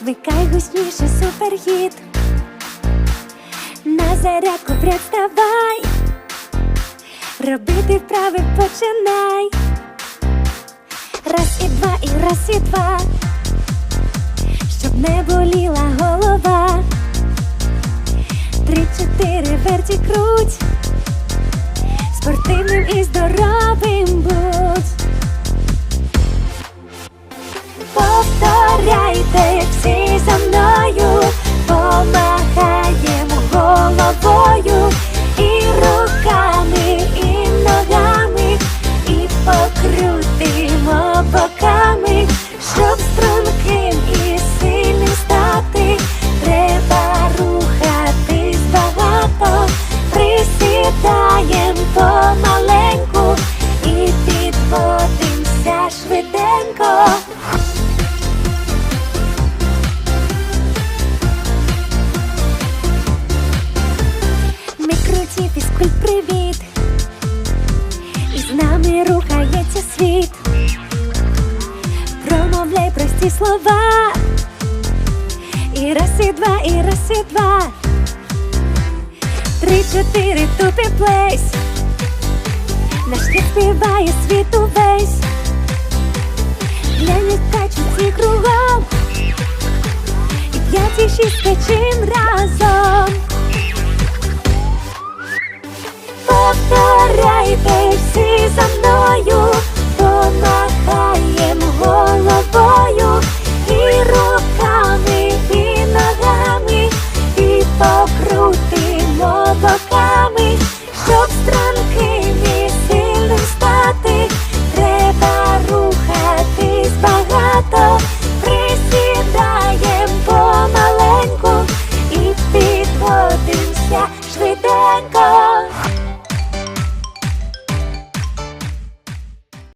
Вмикай гучніше суперхіт. На зарядку представай. Робити вправи починай. Раз і два, і раз і два. Щоб не боліла голова. Три, чотири, верті круть. Спортивним і здоровим будь. Боками, щоб струнким і сильним стати, треба рухатись багато, присідаєм помаленьку і підводимся швиденько. Ми круті фізкульт, привіт, слова. І раз, і два, і раз, і два. Три, чотири, тупі плейс. Наш хід співає світ увесь. Глянь, качуться кругом. І п'ять, і шість скачем разом. anchor.